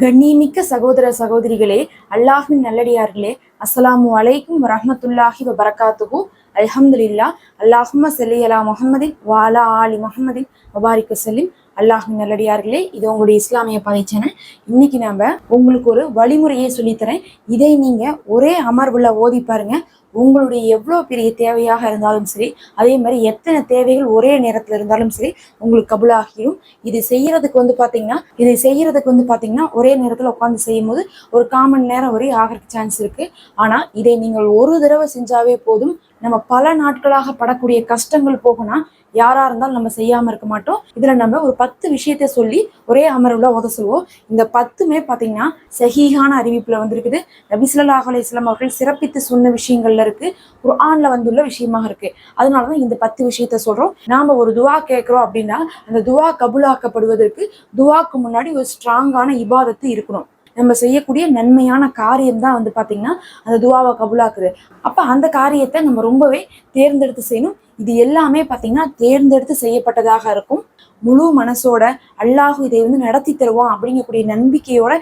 கண்ணியமிக்க சகோதர சகோதரிகளே அல்லாஹின் நல்லடியார்களே அஸ்ஸலாமு அலைக்கும் வரமத்துல்லாஹி வபரகாத்துகு அல்ஹம்துலில்லா அல்லாஹும்ம செல்லியலா அலா வாலா ஆலி முகமதின் முபாரிக்கு செல்லிம் அல்லாஹின் நல்லடியார்களே இது உங்களுடைய இஸ்லாமிய பதைச்சனை இன்னைக்கு நாம உங்களுக்கு ஒரு வழிமுறையை சொல்லித்தரேன். இதை நீங்க ஒரே அமர்வுல ஓதி பாருங்க. உங்களுடைய எவ்வளோ பெரிய தேவையாக இருந்தாலும் சரி அதே மாதிரி எத்தனை தேவைகள் ஒரே நேரத்தில் இருந்தாலும் சரி உங்களுக்கு கபுலாகிடும் இது செய்யறதுக்கு வந்து பார்த்தீங்கன்னா இதை செய்யறதுக்கு வந்து பார்த்தீங்கன்னா ஒரே நேரத்தில் உட்காந்து செய்யும் போது ஒரு காமன் நேரம் வரை ஆகிறதுக்கு சான்ஸ் இருக்கு. ஆனால் இதை நீங்கள் ஒரு தடவை செஞ்சாவே போதும். நம்ம பல நாட்களாக படக்கூடிய கஷ்டங்கள் போகும்னா யாரா இருந்தாலும் நம்ம செய்யாம இருக்க மாட்டோம். இதுல நம்ம ஒரு பத்து விஷயத்த சொல்லி ஒரே அமர்வுல உத சொல்லுவோம். இந்த பத்துமே பாத்தீங்கன்னா சஹீகான அறிவிப்புல வந்திருக்குது. நபிசுல்லாஹ் ஸல்லல்லாஹு அலைஹி அவர்கள் சிறப்பித்து சொன்ன விஷயங்கள்ல இருக்கு. குர்ஆன்ல வந்துள்ள விஷயமாக இருக்கு. அதனாலதான் இந்த பத்து விஷயத்த சொல்றோம். நாம ஒரு துவா கேட்கிறோம் அப்படின்னா அந்த துவா கபுலாக்கப்படுவதற்கு துவாக்கு முன்னாடி ஒரு ஸ்ட்ராங்கான இபாதத்து இருக்கணும். நம்ம செய்யக்கூடிய நன்மையான காரியம் தான் வந்து பாத்தீங்கன்னா அந்த துவாவை கபுலாக்குது அப்ப அந்த காரியத்தை நம்ம ரொம்பவே தேர்ந்தெடுத்து செய்யணும். இது எல்லாமே பார்த்தீங்கன்னா தேர்ந்தெடுத்து செய்யப்பட்டதாக இருக்கும். முழு மனசோட அல்லாஹ் இதை வந்து நடத்தி தருவான் அப்படிங்கக்கூடிய நம்பிக்கையோட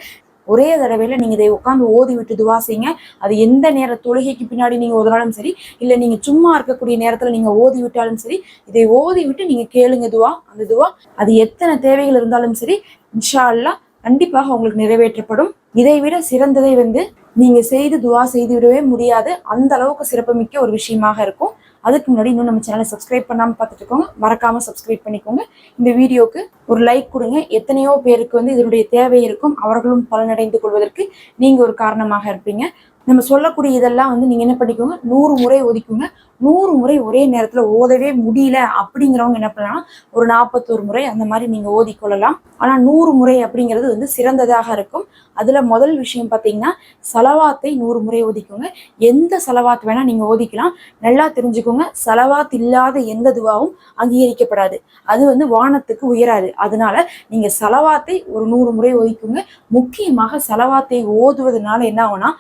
ஒரே தடவையில நீங்க இதை உட்காந்து ஓதி விட்டு துவா செய்யுங்க. அது எந்த நேர தொழுகைக்கு பின்னாடி நீங்க ஓதினாலும் சரி இல்ல நீங்க சும்மா இருக்கக்கூடிய நேரத்துல நீங்க ஓதி விட்டாலும் சரி இதை ஓதி விட்டு நீங்க கேளுங்க துவா. அந்த துவா அது எத்தனை தேவைகள் இருந்தாலும் சரி இன்ஷா அல்லாஹ் கண்டிப்பாக உங்களுக்கு நிறைவேற்றப்படும். இதை விட சிறந்ததை வந்து நீங்க செய்து துவா செய்து விடவே முடியாது. அந்த அளவுக்கு சிறப்புமிக்க ஒரு விஷயமாக இருக்கும். அதுக்கு முன்னாடி இன்னும் நம்ம சேனலை சப்ஸ்கிரைப் பண்ணாம பார்த்துட்டு இருக்கோங்க மறக்காம சப்ஸ்கிரைப் பண்ணிக்கோங்க. இந்த வீடியோக்கு ஒரு லைக் கொடுங்க. எத்தனையோ பேருக்கு வந்து இதனுடைய தேவை இருக்கும். அவர்களும் பலனடைந்து கொள்வதற்கு நீங்க ஒரு காரணமாக இருப்பீங்க. நம்ம சொல்லக்கூடிய இதெல்லாம் வந்து நீங்க என்ன பண்ணிக்கோங்க நூறு முறை ஒதுக்குங்க. நூறு முறை ஒரே நேரத்துல ஓதவே முடியல அப்படிங்கிறவங்க என்ன பண்ணலாம்? ஒரு நாற்பத்தோரு முறை அந்த மாதிரி நீங்க ஓதிக்கொள்ளலாம். ஆனா நூறு முறை அப்படிங்கிறது வந்து சிறந்ததாக இருக்கும். அதுல முதல் விஷயம் பார்த்தீங்கன்னா செலவாத்தை நூறு முறை ஓதிக்கோங்க எந்த செலவாத்து வேணா நீங்க ஓதிக்கலாம். நல்லா தெரிஞ்சுக்கோங்க செலவாத் இல்லாத எந்த துவாவும் அங்கீகரிக்கப்படாது. அது வந்து வானத்துக்கு உயராது. அதனால நீங்க செலவாத்தை ஒரு நூறு முறை ஒதுக்குங்க. முக்கியமாக செலவாத்தை ஓதுவதனால என்ன ஆகும்னா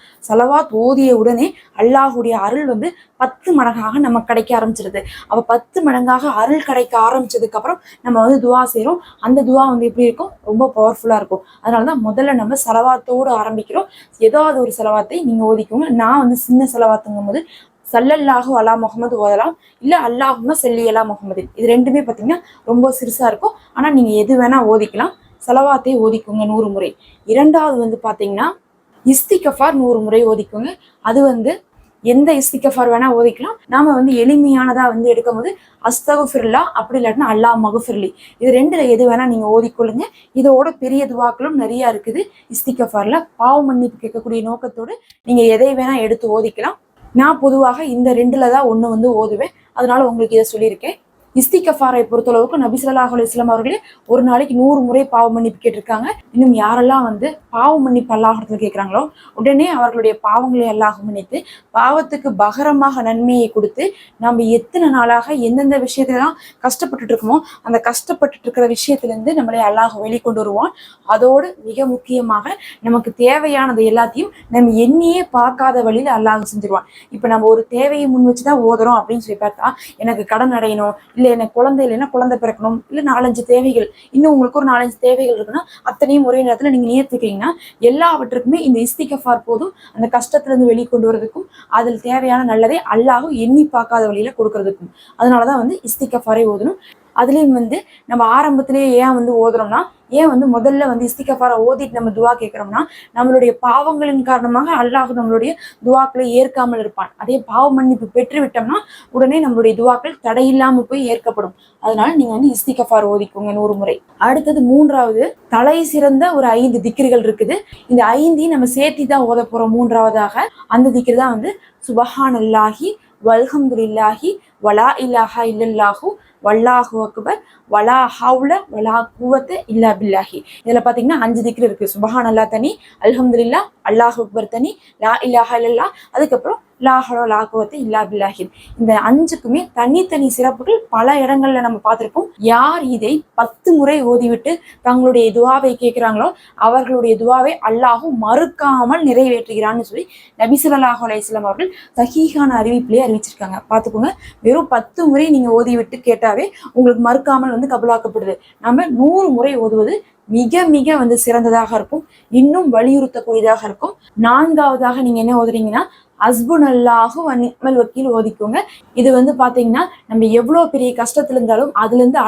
சலவாத் ஓதிய உடனே அல்லாஹுடைய அருள் வந்து பத்து மடங்காக நமக்கு கிடைக்க ஆரம்பிச்சிருது. அப்போ பத்து மடங்காக அருள் கிடைக்க ஆரம்பிச்சதுக்கப்புறம் நம்ம வந்து துவா செய்கிறோம் அந்த துவா வந்து எப்படி இருக்கும்? ரொம்ப பவர்ஃபுல்லாக இருக்கும். அதனால தான் முதல்ல நம்ம செலவாத்தோடு ஆரம்பிக்கிறோம். ஏதாவது ஒரு செலவாத்தை நீங்கள் ஓதிக்கோங்க நான் வந்து சின்ன செலவாத்துங்கும் போது சல்லல்லாஹு அலா முகமது ஓதலாம். இல்லை அல்லாஹுமா செல்லி அலா முகமது இது ரெண்டுமே பார்த்தீங்கன்னா ரொம்ப சிறுசாக இருக்கும். ஆனால் நீங்கள் எது வேணால் ஓதிக்கலாம் செலவாத்தை ஓதிக்கோங்க நூறு முறை. இரண்டாவது வந்து பார்த்தீங்கன்னா இஸ்திகஃபார் நூறு முறை ஓதிக்கோங்க. அது வந்து எந்த இஸ்திகஃபார் வேணா ஓதிக்கலாம். நாம வந்து எளிமையானதா வந்து எடுக்கும் போது அஸ்தகுஃபிர்லா அப்படி இல்லாட்டினா அல்லாஹ் மகுஃபிர்லி. இது ரெண்டுல எது வேணா நீங்க ஓதிக்கொள்ளுங்க. இதோட பெரிய துவாக்களும் நிறைய இருக்குது. இஸ்திகஃபார்ல பாவ மன்னிப்பு கேட்கக்கூடிய நோக்கத்தோடு நீங்க எதை வேணா எடுத்து ஓதிக்கலாம். நான் பொதுவாக இந்த ரெண்டுல தான் ஒன்று வந்து ஓதுவேன். அதனால உங்களுக்கு இதை சொல்லியிருக்கேன். இஸ்திகஃபாரை பொறுத்தளவுக்கு நபிசல்லாஹ் ஸல்லல்லாஹு அலைஹி அவர்களே ஒரு நாளைக்கு நூறு முறை பாவ மன்னிப்பு கேட்டிருக்காங்க. இன்னும் யாரெல்லாம் வந்து பாவ மன்னிப்பு அல்லாஹத்தில் கேட்குறாங்களோ உடனே அவர்களுடைய பாவங்களை அல்லாஹ் மன்னித்து பாவத்துக்கு பகரமாக நன்மையை கொடுத்து நம்ம எத்தனை நாளாக எந்தெந்த விஷயத்தெல்லாம் கஷ்டப்பட்டுட்டு இருக்கோமோ அந்த கஷ்டப்பட்டுட்டு இருக்கிற விஷயத்துல இருந்து நம்மளை அல்லாஹ் வெளிக்கொண்டு வருவான். அதோடு மிக முக்கியமாக நமக்கு தேவையானது எல்லாத்தையும் நம்ம எண்ணியே பார்க்காத வழியில அல்லாஹ் செஞ்சிருவான். இப்போ நம்ம ஒரு தேவையை முன் வச்சுதான் ஓதுறோம் அப்படின்னு சொல்லி பார்த்தா எனக்கு கடன் அடையணும் இல்லை எனக்கு குழந்தை இல்லைன்னா குழந்தை பிறக்கணும். இல்லை நாலஞ்சு தேவைகள். இன்னும் உங்களுக்கு ஒரு நாலஞ்சு தேவைகள் இருக்குன்னா அத்தனையும் ஒரே நேரத்தில் நீங்கள் நியர்த்திக்கிறீங்கன்னா எல்லாவற்றுக்குமே இந்த இஸ்திகஃபார் போதும். அந்த கஷ்டத்துல இருந்து வெளிக்கொண்டு வரதுக்கும் அதில் தேவையான நல்லதை அல்லாஹும் எண்ணி பார்க்காத வழியில கொடுக்கறதுக்கும். அதனாலதான் வந்து இஸ்திகஃபாரை ஓதணும். அதுலயும் வந்து நம்ம ஆரம்பத்திலேயே ஏன் வந்து ஓதுறோம்னா ஏன் வந்து முதல்ல வந்து இஸ்திகஃபாரை ஓதிட்டு நம்ம துவா கேட்குறோம்னா நம்மளுடைய பாவங்களின் காரணமாக அல்லாஹ் நம்மளுடைய துவாக்களை ஏற்காமல் இருப்பான். அதே பாவ மன்னிப்பு பெற்று விட்டோம்னா உடனே நம்மளுடைய துவாக்கள் தடையில்லாமல் போய் ஏற்கப்படும். அதனால நீங்க வந்து இஸ்திகஃபார் ஓதிக்கோங்க நூறு முறை. அடுத்தது மூன்றாவது தலை சிறந்த ஒரு ஐந்து திக்கிரிகள் இருக்குது. இந்த ஐந்தையும் நம்ம சேர்த்தி தான் ஓத போகிறோம் மூன்றாவதாக. அந்த திக்கிரி தான் வந்து சுபஹான் அல்லாஹி வல்ஹம்துல்லாஹி வலா இல்லாஹா இல்லல்லாஹு வல்லாஹு அக்பர் வலா ஹவுல வலா குவத்து இல்லா பில்லாஹி. இதுல பாத்தீங்கன்னா அஞ்சு திக்ரு இருக்கு. சுபஹான் அல்லா தனி அல்ஹம்துல்லா அல்லாஹ் அக்பர் தனி லா இல்லாஹா இல்லல்லா அதுக்கப்புறம் லா ஹலோ இல்லா பில்லாஹி இந்த அஞ்சுக்குமே தனித்தனி சிறப்புகள் பல இடங்கள்ல நம்ம பார்த்துருக்கோம் யார் இதை பத்து முறை ஓதிவிட்டு தங்களுடைய துவாவை கேட்கிறாங்களோ அவர்களுடைய துவாவை அல்லாஹும் மறுக்காமல் நிறைவேற்றுகிறான்னு சொல்லி நபிசுல்லாஹு அலையம் அவர்கள் சஹீஹான அறிவிப்பிலே அறிவிச்சிருக்காங்க. பார்த்துக்கோங்க. வெறும் பத்து முறை நீங்க ஓதி விட்டு கேட்டாவே உங்களுக்கு மறுக்காமல் வந்து கபலாக்கப்படுது. நம்ம நூறு முறை ஓதுவது மிக மிக வந்து சிறந்ததாக இருக்கும். இன்னும் வலியுறுத்தக்கூடியதாக இருக்கும். நான்காவதாக நீங்க என்ன ஓதுறீங்கன்னா அஸ்புன் அல்லாஹும் அனிமல் வக்கீல் ஓதிக்கோங்க. இது வந்து பாத்தீங்கன்னா நம்ம எவ்வளோ பெரிய கஷ்டத்துல இருந்தாலும் அதுல இருந்து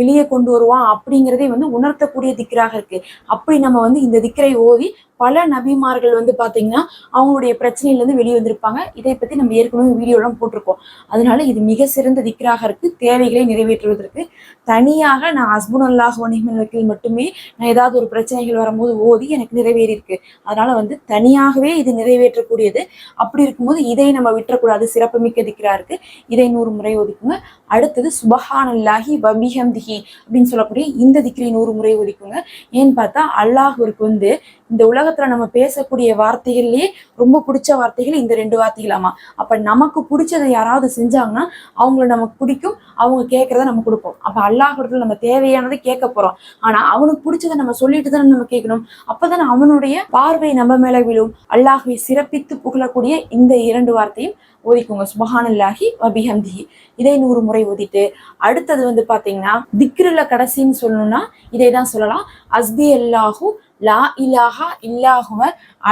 வெளியே கொண்டு வருவான் அப்படிங்கிறதே வந்து உணர்த்தக்கூடிய திக்கராக இருக்கு. அப்படி நம்ம வந்து இந்த திக்கரை ஓதி பல நபிமார்கள் வந்து பார்த்தீங்கன்னா அவங்களுடைய பிரச்சனையிலேருந்து வெளியே வந்திருப்பாங்க. இதை பற்றி நம்ம ஏற்கனவே வீடியோலாம் போட்டிருக்கோம். அதனால இது மிக சிறந்த திக்ராக இருக்குது தேவைகளை நிறைவேற்றுவதற்கு. தனியாக நான் ஹஸ்பண்ட் அல்லாஹ் வணிகத்தில் மட்டுமே நான் ஏதாவது ஒரு பிரச்சனைகள் வரும்போது ஓதி எனக்கு நிறைவேறி இருக்கு அதனால வந்து தனியாகவே இது நிறைவேற்றக்கூடியது. அப்படி இருக்கும்போது இதை நம்ம விட்டுறக்கூடாது. சிறப்புமிக்க திக்கரா இருக்கு. இதை நூறு முறை ஒதுக்குங்க. அடுத்தது சுபஹானல்லாஹி வபிஹம்திஹி அப்படின்னு சொல்லக்கூடிய இந்த திக்ரை நூறு முறை ஒதுக்குங்க. ஏன்னு பார்த்தா அல்லாஹ் வந்து இந்த உலகத்துல நம்ம பேசக்கூடிய வார்த்தைகள்லயே ரொம்ப பிடிச்ச வார்த்தைகள் இந்த ரெண்டு வார்த்தைகளாமா. அப்ப நமக்கு பிடிச்சதை யாராவது செஞ்சாங்கன்னா அவங்கள நமக்கு பிடிக்கும் அவங்க கேட்கறத நம்ம கொடுப்போம். அப்ப அல்லாஹிடத்துல நம்ம தேவையானதை கேட்க போறோம். ஆனா அவனுக்கு பிடிச்சதை நம்ம சொல்லிட்டு தானே நம்ம கேட்கணும். அப்பதானே அவனுடைய பார்வை நம்ம மேல விழும். அல்லாஹுவை சிறப்பித்து புகழக்கூடிய இந்த இரண்டு வார்த்தையும் ஓதிக்கோங்க. சுபஹானல்லாஹி வபிஹம்திஹி இதை நூறு முறை ஓதிட்டு அடுத்தது வந்து பாத்தீங்கன்னா திக்ருல கடைசின்னு சொல்லணும்னா இதை தான் சொல்லலாம். அஸ்பி அல்லாஹு லா இலாஹா இல்லாஹுவ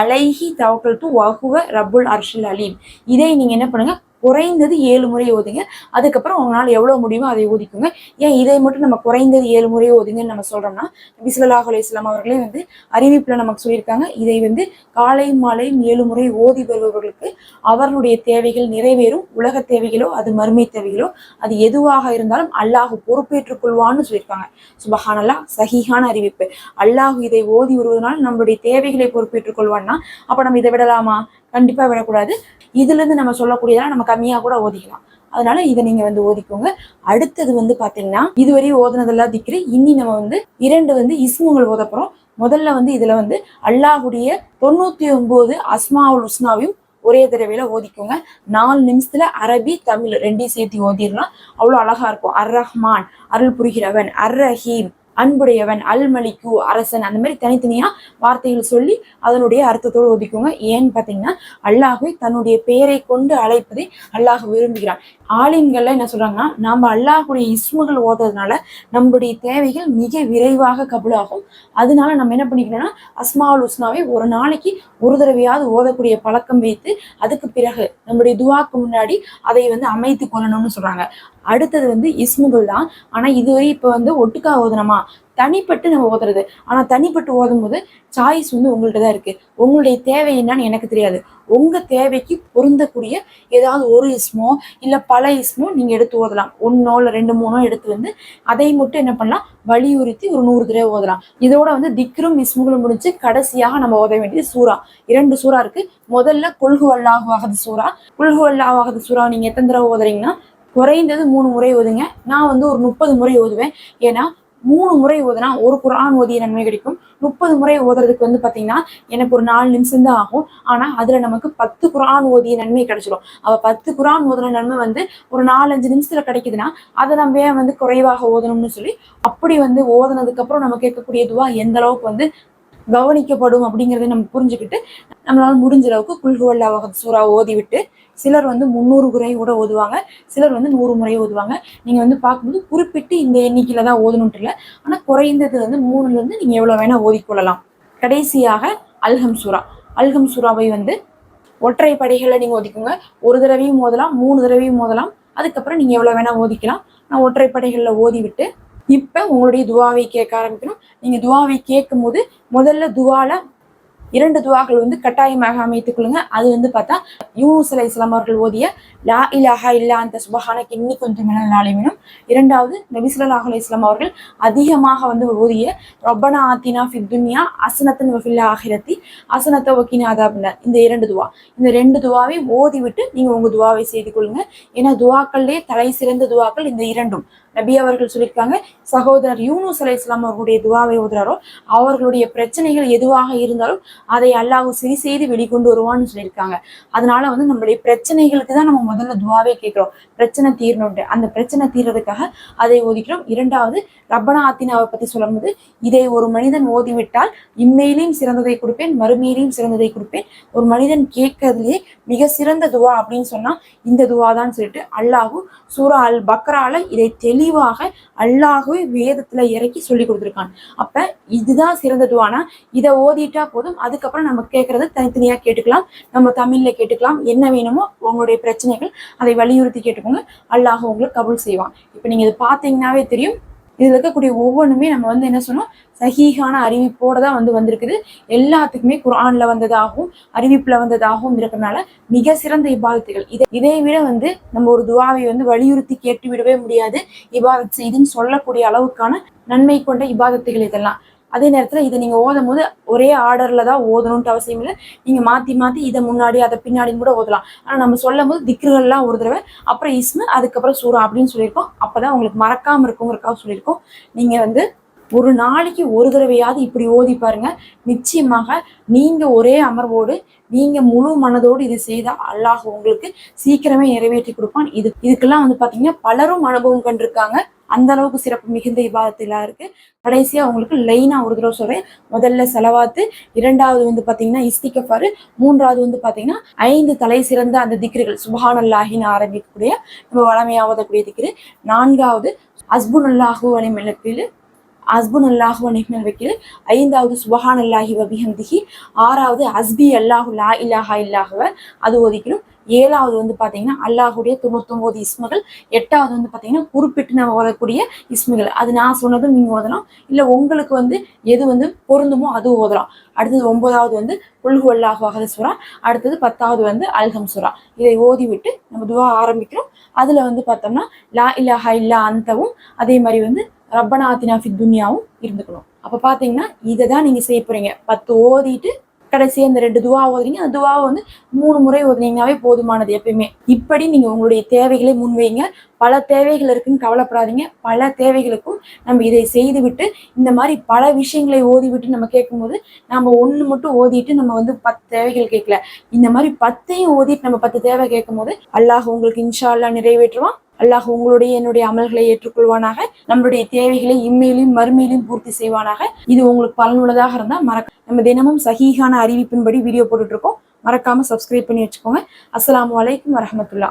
அலைஹி தவக்கல் டு வஹுவ ரபுல் அர்ஷில் அலீம். இதை நீங்கள் என்ன பண்ணுங்கள் குறைந்தது ஏழு முறை ஓதுங்க. அதுக்கப்புறம் உங்களால் எவ்வளோ முடியுமோ அதை ஓதிக்குங்க. ஏன் இதை மட்டும் நம்ம குறைந்தது ஏழு முறை ஓதுங்கன்னு நம்ம சொல்றோம்னா பிஸ்வல்லாஹ் அலையம் அவர்களே வந்து அறிவிப்புல நமக்கு சொல்லியிருக்காங்க. இதை வந்து காலையும் மாலையும் ஏழு முறை ஓதி வருபவர்களுக்கு அவர்களுடைய தேவைகள் நிறைவேறும். உலக தேவைகளோ அது மறுமை தேவைகளோ அது எதுவாக இருந்தாலும் அல்லாஹ் பொறுப்பேற்றுக் கொள்வான்னு சொல்லியிருக்காங்க. சுபஹானல்லா சஹீஹான அறிவிப்பு. அல்லாஹ் இதை ஓதி வருவதனால் நம்மளுடைய தேவைகளை பொறுப்பேற்றுக் கொள்வான்னா அப்ப நம்ம இதை விடலாமா? கண்டிப்பாக விடக்கூடாது. இதுலேருந்து நம்ம சொல்லக்கூடியதெல்லாம் நம்ம கம்மியாக கூட ஓதிக்கலாம். அதனால இதை நீங்க வந்து ஓதிக்கோங்க. அடுத்தது வந்து பாத்தீங்கன்னா இதுவரையும் ஓதுனதெல்லாம் திக்ரு. இனி நம்ம வந்து இரண்டு வந்து இஸ்முகள் ஓத போறோம். முதல்ல வந்து இதுல வந்து அல்லாஹுடைய தொண்ணூத்தி ஒன்பது அஸ்மாவுல் உஸ்னாவையும் ஒரே தடவையில ஓதிக்கோங்க. நாலு நிமிஷத்துல அரபி தமிழ் ரெண்டையும் சேர்த்து ஓதிடலாம். அவ்வளோ அழகா இருக்கும். அர் ரஹ்மான் அருள் புரிகிறவன் அர் ரஹீம் அன்புடையவன் அல்மலிக்கு அரசன் அந்த மாதிரி தனித்தனியா வார்த்தைகள் சொல்லி அதனுடைய அர்த்தத்தோடு ஒதுக்குங்க ஏன்னு பார்த்தீங்கன்னா அல்லாஹுவை தன்னுடைய பெயரை கொண்டு அழைப்பதை அல்லாஹ் விரும்புகிறான். ஆலிம்கள்ல என்ன சொல்றாங்கன்னா நம்ம அல்லாஹுடைய இஸ்முகள் ஓதுறதுனால நம்முடைய தேவைகள் மிக விரைவாக கபுலாகும். அதனால நம்ம என்ன பண்ணிக்கணும்னா அஸ்மாவுல் உஸ்னாவை ஒரு நாளைக்கு ஒரு தடவையாவது ஓதக்கூடிய பழக்கம் வைத்து அதுக்கு பிறகு நம்முடைய துவாக்கு முன்னாடி அதை வந்து அமைத்து கொள்ளணும்னு சொல்றாங்க. அடுத்தது வந்து இஸ்முகள் தான். ஆனால் இதுவரை இப்போ வந்து ஒட்டுக்கா ஓதுனமா தனிப்பட்டு நம்ம ஓதுறது. ஆனால் தனிப்பட்டு ஓதும் போது சாய்ஸ் வந்து உங்கள்கிட்ட தான் இருக்குது உங்களுடைய தேவை என்னன்னு எனக்கு தெரியாது. உங்கள் தேவைக்கு பொருந்தக்கூடிய ஏதாவது ஒரு இஸ்மோ இல்லை பல இஸ்மோ நீங்கள் எடுத்து ஓதலாம். ஒன்றோ இல்லை ரெண்டு மூணோ எடுத்து வந்து அதை மட்டும் என்ன பண்ணலாம்? வலியுறுத்தி ஒரு நூறு தடவை ஓதலாம். இதோட வந்து திக்ரும் இஸ்முகளும் முடிச்சு கடைசியாக நம்ம ஓத வேண்டியது சூறா. இரண்டு சூறா இருக்குது முதல்ல கொள்கு அல்லாஹாகது சூறா. கொள்கு அல்லாஹாகது சூறா நீங்கள் எத்தனை தடவை ஓதுறீங்கன்னா குறைந்தது மூணு முறை ஓதுங்க. நான் வந்து ஒரு முப்பது முறை ஓதுவேன். ஏன்னா மூணு முறை ஓதுனா ஒரு குரான் ஓதிய நன்மை கிடைக்கும். முப்பது முறை ஓதுறதுக்கு வந்து பார்த்தீங்கன்னா எனக்கு ஒரு நாலு நிமிஷம் தான் ஆகும். ஆனால் அதில் நமக்கு பத்து குரான் ஓதிய நன்மை கிடைச்சிடும் அவள் பத்து குரான் ஓதுன நன்மை வந்து ஒரு நாலஞ்சு நிமிஷத்தில் கிடைக்குதுன்னா அதை நம்ம ஏன் வந்து குறைவாக ஓதணும்னு சொல்லி அப்படி வந்து ஓதுனதுக்கப்புறம் நம்ம கேட்கக்கூடிய துவா எந்த அளவுக்கு வந்து கவனிக்கப்படும் அப்படிங்கிறத நம்ம புரிஞ்சுக்கிட்டு நம்மளால முடிஞ்ச அளவுக்கு குல்குவல்லா சூறா ஓதி விட்டு சிலர் வந்து முந்நூறு முறை கூட ஓதுவாங்க. சிலர் வந்து நூறு முறை ஓதுவாங்க. நீங்கள் வந்து பார்க்கும்போது குறிப்பிட்டு இந்த எண்ணிக்கையில் தான் ஓதணுன்ட்டு இல்லை ஆனால் குறைந்தது வந்து மூணுல இருந்து எவ்வளோ வேணால் ஓதிக்கொள்ளலாம் கடைசியாக அல்ஹம் சூரா. அல்ஹம் சூறாவை வந்து ஒற்றை படைகளை நீங்க ஒதுக்குங்க. ஒரு தடவையும் மோதலாம் மூணு தடவையும் மோதலாம் அதுக்கப்புறம் நீங்கள் எவ்வளோ வேணால் ஓதிக்கலாம். நான் ஒற்றை படைகளில் ஓதி விட்டு இப்போ உங்களுடைய துவாவை கேட்க ஆரம்பிக்கணும். நீங்கள் துவாவை கேட்கும் போது முதல்ல துவால இரண்டு துவாக்கள் வந்து கட்டாயமாக அமைத்துக் கொள்ளுங்க. அது வந்து பார்த்தா யூனுஸ் அலை இஸ்லாம் அவர்கள் ஓதிய லா இலாஹா இல்லா அந்த சுபஹானக்கு இன்னி கொஞ்சம் நாளிமினும் இரண்டாவது நபிசுல்லாஹ் அலி இஸ்லாம் அவர்கள் அதிகமாக வந்து ஓதிய ரொப்பனா ஆத்தினா ஃபித்துன்யா அசனத்தன் வஃபில்லா ஆகிரத்தி அசனத்தை ஒக்கினா அதாபின்னார் இந்த இரண்டு துவா. இந்த ரெண்டு துவாவை ஓதி விட்டு நீங்க உங்க துவாவை செய்து கொள்ளுங்க. ஏன்னா துவாக்கள்லேயே தலை சிறந்த துவாக்கள் இந்த இரண்டும். நபி அவர்கள் சொல்லியிருக்காங்க சகோதரர் யூனூஸ் அலை இஸ்லாம் அவர்களுடைய துவாவை ஓதுறாரோ அவர்களுடைய பிரச்சனைகள் எதுவாக இருந்தாலும் அதை அல்லாஹ் சரி செய்து வெளிக்கொண்டு வருவான்னு சொல்லியிருக்காங்க. அதனால வந்து நம்மளுடைய பிரச்சனைகளுக்கு தான் நம்ம முதல்ல துவாவே கேட்கிறோம். பிரச்சனை தீரணும்ட்டு அந்த பிரச்சனை தீர்றதுக்காக அதை ஓதிக்கிறோம். இரண்டாவது ரப்பனா ஆத்தினாவை பத்தி சொல்லும்போது இதை ஒரு மனிதன் ஓதிவிட்டால் இம்மையிலையும் சிறந்ததை கொடுப்பேன் மறுமையிலையும் சிறந்ததை கொடுப்பேன். ஒரு மனிதன் கேட்கறதுலேயே மிக சிறந்த துவா அப்படின்னு சொன்னா இந்த துவா தான் சொல்லிட்டு அல்லாஹு சூரா அல் பக்ரால இதை தெளி தெளிவாக அல்லாஹ்வே வேதத்துல இறக்கி சொல்லி கொடுத்துருக்கான். அப்ப இதுதான் சிறந்த துவானா? இதை ஓதிட்டா போதும். அதுக்கப்புறம் நம்ம கேட்கறது தனித்தனியா கேட்டுக்கலாம். நம்ம தமிழ்ல கேட்டுக்கலாம். என்ன வேணுமோ உங்களுடைய பிரச்சனைகள் அதை வலியுறுத்தி கேட்டுக்கோங்க. அல்லாஹ் உங்களுக்கு கபுல் செய்வான். இப்போ நீங்க இது பார்த்தீங்கன்னாவே தெரியும். இதில் இருக்கக்கூடிய ஒவ்வொன்றுமே நம்ம வந்து என்ன சொன்னோம்? சஹீகான அறிவிப்போட தான் வந்து வந்திருக்குது. எல்லாத்துக்குமே குரான்ல வந்ததாகவும் அறிவிப்புல வந்ததாகவும் இருக்கிறனால மிக சிறந்த இபாதத்துகள். இதை இதை விட வந்து நம்ம ஒரு துவாவை வந்து வலியுறுத்தி கேட்டு விடவே முடியாது. இபாதத் செய்துன்னு சொல்லக்கூடிய அளவுக்கான நன்மை கொண்ட இபாதத்துகள் இதெல்லாம். அதே நேரத்தில் இதை நீங்கள் ஓதும் போது ஒரே ஆர்டரில் தான் ஓதணும்ட்டு அவசியம் இல்லை. நீங்கள் மாற்றி மாற்றி இதை முன்னாடி அதை பின்னாடின்னு கூட ஓதலாம். ஆனால் நம்ம சொல்லும் போது திக்ருகள்லாம் ஒரு தடவை அப்புறம் இஸ்மு அதுக்கப்புறம் சூரா அப்படின்னு சொல்லியிருக்கோம். அப்போ தான் உங்களுக்கு மறக்காமல் இருக்குங்கிறக்காக சொல்லியிருக்கோம். நீங்கள் வந்து ஒரு நாளைக்கு ஒரு தடவையாவது இப்படி ஓதி பாருங்க. நிச்சயமாக நீங்க ஒரே அமர்வோடு நீங்க முழு மனதோடு இது செய்தால் அல்லாஹ் உங்களுக்கு சீக்கிரமே நிறைவேற்றி கொடுப்பான். இது இதுக்கெல்லாம் வந்து பாத்தீங்கன்னா பலரும் அனுபவம் கண்டிருக்காங்க. அந்த அளவுக்கு சிறப்பு மிகுந்த இபாதத்திலா இருக்கு. கடைசியா உங்களுக்கு லைனா ஒரு தடவை சொல்றேன். முதல்ல செலவாத்து இரண்டாவது வந்து பாத்தீங்கன்னா இஸ்திகஃபாரு மூன்றாவது வந்து பாத்தீங்கன்னா ஐந்து தலை சிறந்த அந்த திக்ருகள் சுபஹானல்லாஹின்னு ஆரம்பிக்கக்கூடிய நம்ம வளமையாவதக்கூடிய திக்ரு. நான்காவது அஸ்புன் அல்லாஹு அலிமெல்லத்தில் அஸ்புன் அல்லாஹு அனிஹ்மல் வக்கீல் ஐந்தாவது சுபஹான் அல்லாஹி வபிஹம்திஹி ஆறாவது அஸ்பி அல்லாஹு லா இல்லாஹா இல்லாஹுவ. அது ஒதுக்கிடும் ஏழாவது வந்து பார்த்தீங்கன்னா அல்லாஹுடைய தொண்ணூத்தொம்போது இஸ்முகள். எட்டாவது வந்து பார்த்தீங்கன்னா குறிப்பிட்டு நம்ம ஓதக்கூடிய இஸ்முகள். அது நான் சொன்னதும் நீங்கள் ஓதலாம். இல்லை உங்களுக்கு வந்து எது வந்து பொருந்துமோ அது ஓதலாம். அடுத்தது ஒன்பதாவது வந்து புல்ஹு அல்லாஹு அகத சுரா அடுத்தது பத்தாவது வந்து அல்ஹம் சுரா இதை ஓதி விட்டு நம்ம துவா ஆரம்பிக்கிறோம். அதில் வந்து பார்த்தோம்னா லா இல்லாஹா இல்லா அந்தவும் அதே மாதிரி வந்து ரப்பனா ஆத்தினா ஃபித் துன்யாவும் இருந்துக்கணும். அப்போ பார்த்தீங்கன்னா இதை தான் நீங்கள் செய்ய போகிறீங்க பத்து ஓதிட்டு கடைசி இந்த ரெண்டு துவா ஓதுறீங்க அந்த துவாவை வந்து மூணு முறை ஓதுனீங்கனாவே போதுமானது எப்பயுமே. இப்படி நீங்க உங்களுடைய தேவைகளை முன்வைங்க. பல தேவைகள் இருக்குன்னு கவலைப்படாதீங்க. பல தேவைகளுக்கும் நம்ம இதை செய்துவிட்டு இந்த மாதிரி பல விஷயங்களை ஓதி விட்டு நம்ம கேட்கும்போது நம்ம ஒன்று மட்டும் ஓதிட்டு நம்ம வந்து பத்து தேவைகள் கேட்கல. இந்த மாதிரி பத்தையும் ஓதிட்டு நம்ம பத்து தேவை கேட்கும் போது அல்லாஹ் உங்களுக்கு இன்ஷா அல்லாஹ் நிறைவேற்றுவான். அல்லாஹ் உங்களுடைய என்னுடைய அமல்களை ஏற்றுக்கொள்வானாக. நம்மளுடைய தேவைகளை இம்மையிலும் மறுமையிலும் பூர்த்தி செய்வானாக. இது உங்களுக்கு பலனுள்ளதாக இருந்தா மறக்க நம்ம தினமும் சஹீஹான அறிவிப்பின்படி வீடியோ போட்டுட்டு இருக்கோம். மறக்காம சப்ஸ்கிரைப் பண்ணி வச்சுக்கோங்க. அஸ்லாம் அலைக்கும் வரமத்துல்லா